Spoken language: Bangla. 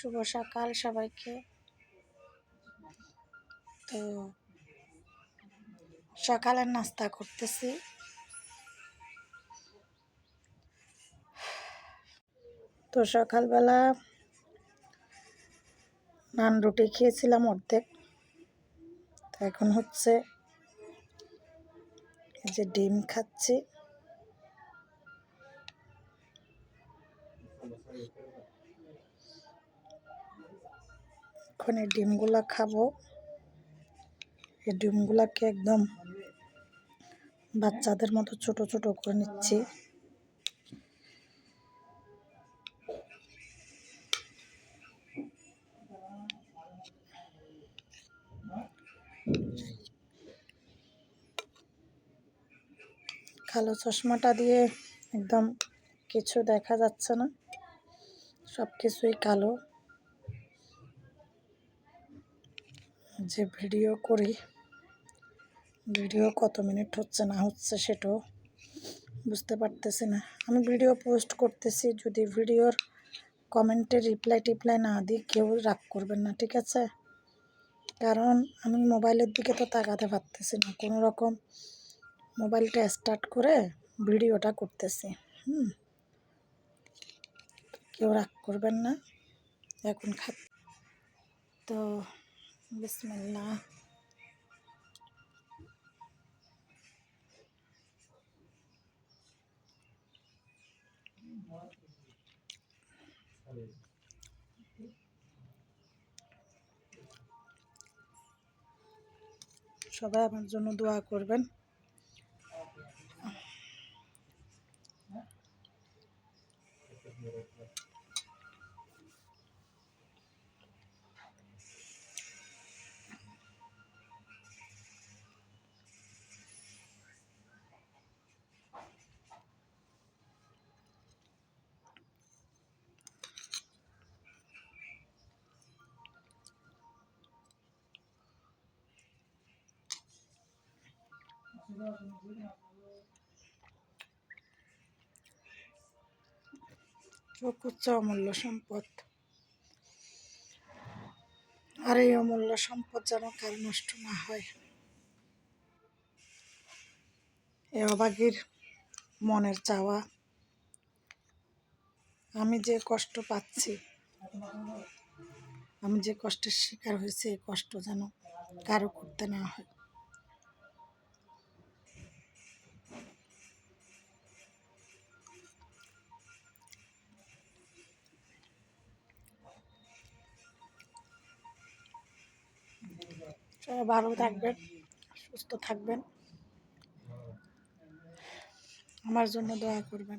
শুভ সকাল সবাইকে। তো সকালের নাস্তা করতেছি। তো সকালবেলা নান রুটি খেয়েছিলাম অর্ধেক। তো এখন হচ্ছে এই যে ডিম খাচ্ছি। এখন এই ডিমগুলা খাব। এই ডিমগুলাকে একদম বাচ্চাদের মতো ছোট ছোট করে নিচ্ছি। কালো চশমাটা দিয়ে একদম কিছু দেখা যাচ্ছে না। সব কিছুই কালো। যে ভিডিও করি, ভিডিও কত মিনিট হচ্ছে না হচ্ছে সেটাও বুঝতে পারতেছি না। আমি ভিডিও পোস্ট করতেছি, যদি ভিডিওর কমেন্টে রিপ্লাই টিপ্লাই না দিই, কেউ রাগ করবেন না, ঠিক আছে? কারণ আমি মোবাইলের দিকে তো তাকাতে পারতেছি না, কোনো রকম মোবাইলটা স্টার্ট করে ভিডিওটা করতেছি, হুম? কেউ রাগ করবেন না, এখন খা তো বিসমিল্লা সবাই আমার জন্য দোয়া করবেন। চোখ হচ্ছে অমূল্য সম্পদ। আর এই অমূল্য সম্পদ যেন কার নষ্ট না হয়। এ অবাগীর মনের চাওয়া। আমি যে কষ্ট পাচ্ছি, আমি যে কষ্টের শিকার হয়েছে, এই কষ্ট যেন কারও করতে না হয়। সবাই ভালো থাকবেন সুস্থ থাকবেন। আমার জন্য দয়া করবেন।